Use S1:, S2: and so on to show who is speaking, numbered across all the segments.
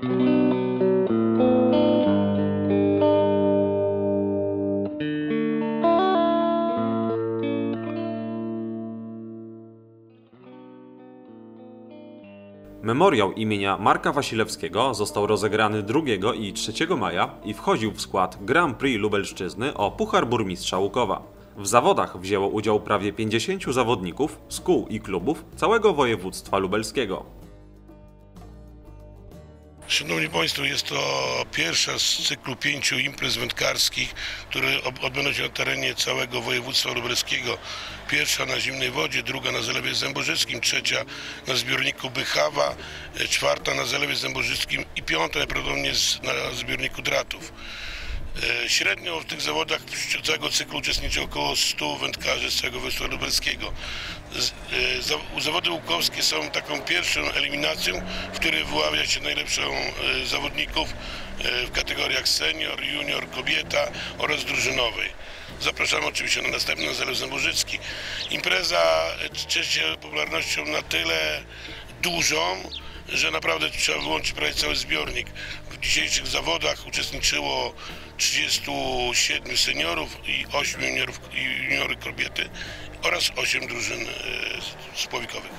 S1: Memoriał imienia Marka Wasilewskiego został rozegrany 2 i 3 maja i wchodził w skład Grand Prix Lubelszczyzny o Puchar Burmistrza Łukowa. W zawodach wzięło udział prawie 50 zawodników z kół i klubów całego województwa lubelskiego.
S2: Szanowni Państwo, jest to pierwsza z cyklu pięciu imprez wędkarskich, które odbędą się na terenie całego województwa lubelskiego. Pierwsza na Zimnej Wodzie, druga na Zalewie Zęborzyskim, trzecia na zbiorniku Bychawa, e, czwarta na Zalewie Zęborzyskim i piąta najprawdopodobniej na zbiorniku Dratów. E, Średnio w tych zawodach w całego cyklu uczestniczy około 100 wędkarzy z całego województwa lubelskiego. Z- e, za- Zawody łukowskie są taką pierwszą eliminacją, w której wyławia się najlepszą e, zawodników w kategoriach senior, junior, kobieta oraz drużynowej. Zapraszamy oczywiście na następny na Zalew Zębożycki. Impreza cieszy się popularnością na tyle dużą, że naprawdę trzeba wyłączyć prawie cały zbiornik. W dzisiejszych zawodach uczestniczyło 37 seniorów i 8 juniorów, juniory kobiety oraz 8 drużyn e, spławikowych.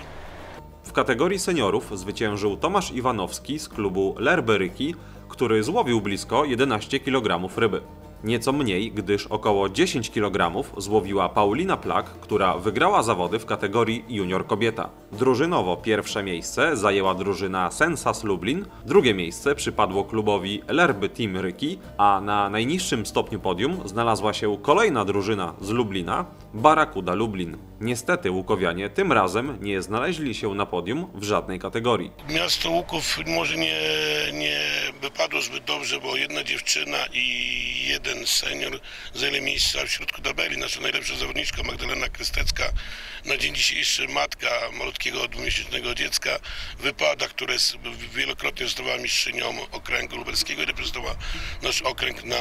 S1: W kategorii seniorów zwyciężył Tomasz Iwanowski z klubu Lerberyki, który złowił blisko 11 kg ryby. Nieco mniej, gdyż około 10 kg złowiła Paulina Plak, która wygrała zawody w kategorii junior kobieta. Drużynowo pierwsze miejsce zajęła drużyna Sensas Lublin, drugie miejsce przypadło klubowi Lerby Team Ryki, a na najniższym stopniu podium znalazła się kolejna drużyna z Lublina, Barakuda Lublin. Niestety Łukowianie tym razem nie znaleźli się na podium w żadnej kategorii.
S2: Miasto Łuków może nie, nie wypadło zbyt dobrze, bo jedna dziewczyna i jeden senior zajęli miejsca w środku tabeli. Nasza najlepsza zawodniczka Magdalena Krystecka, na dzień dzisiejszy matka malutkiego dwumiesięcznego dziecka, wypada, która jest, wielokrotnie została mistrzynią okręgu lubelskiego i reprezentowała nasz okręg na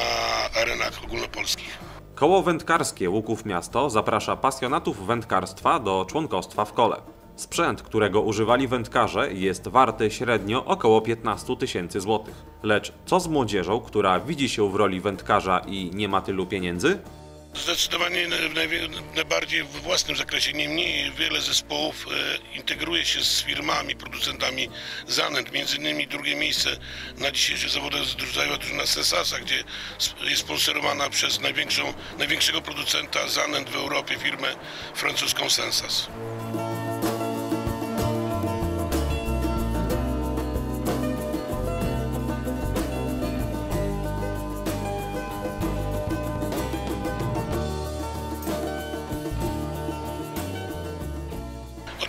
S2: arenach ogólnopolskich.
S1: Koło wędkarskie Łuków Miasto zaprasza pasjonatów wędkarstwa do członkostwa w kole. Sprzęt, którego używali wędkarze, jest warty średnio około 15 tysięcy złotych. Lecz co z młodzieżą, która widzi się w roli wędkarza i nie ma tylu pieniędzy?
S2: Zdecydowanie najbardziej w własnym zakresie. Niemniej wiele zespołów e, integruje się z firmami, producentami zanęt. Między innymi drugie miejsce na dzisiejszych zawodach zajęła drużyna Sensasa, gdzie jest sponsorowana przez największego producenta zanęt w Europie, firmę francuską Sensas.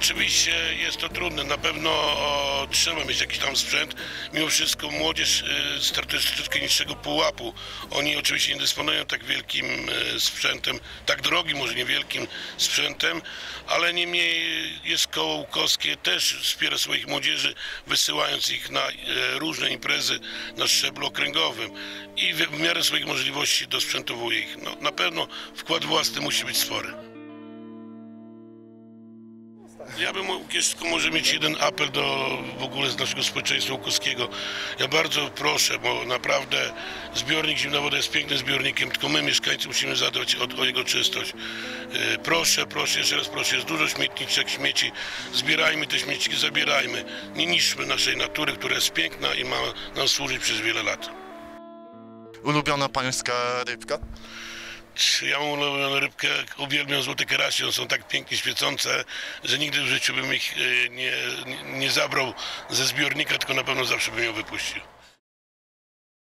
S2: Oczywiście jest to trudne, na pewno o, trzeba mieć jakiś tam sprzęt. Mimo wszystko młodzież y, startuje z troszeczkę niższego pułapu. Oni oczywiście nie dysponują tak wielkim y, sprzętem, tak drogim, może niewielkim sprzętem, ale niemniej jest koło łukowskie, też wspiera swoich młodzieży, wysyłając ich na y, różne imprezy na szczeblu okręgowym i w, w miarę swoich możliwości dosprzętowuje ich. No, na pewno wkład własny musi być spory. Ja bym jeszcze może mieć jeden apel do w ogóle z naszego społeczeństwa łukowskiego. Ja bardzo proszę, bo naprawdę zbiornik Zimna Woda jest pięknym zbiornikiem, tylko my mieszkańcy musimy zadbać o, o jego czystość. Yy, Proszę, proszę, jeszcze raz proszę, jest dużo śmietniczek, śmieci. Zbierajmy te śmieci, zabierajmy. Nie niszczmy naszej natury, która jest piękna i ma nam służyć przez wiele lat.
S3: Ulubiona pańska rybka?
S2: Ja mam ulubioną rybkę, uwielbiam złote karasi, one są tak pięknie świecące, że nigdy w życiu bym ich e, nie, nie zabrał ze zbiornika, tylko na pewno zawsze bym ją wypuścił.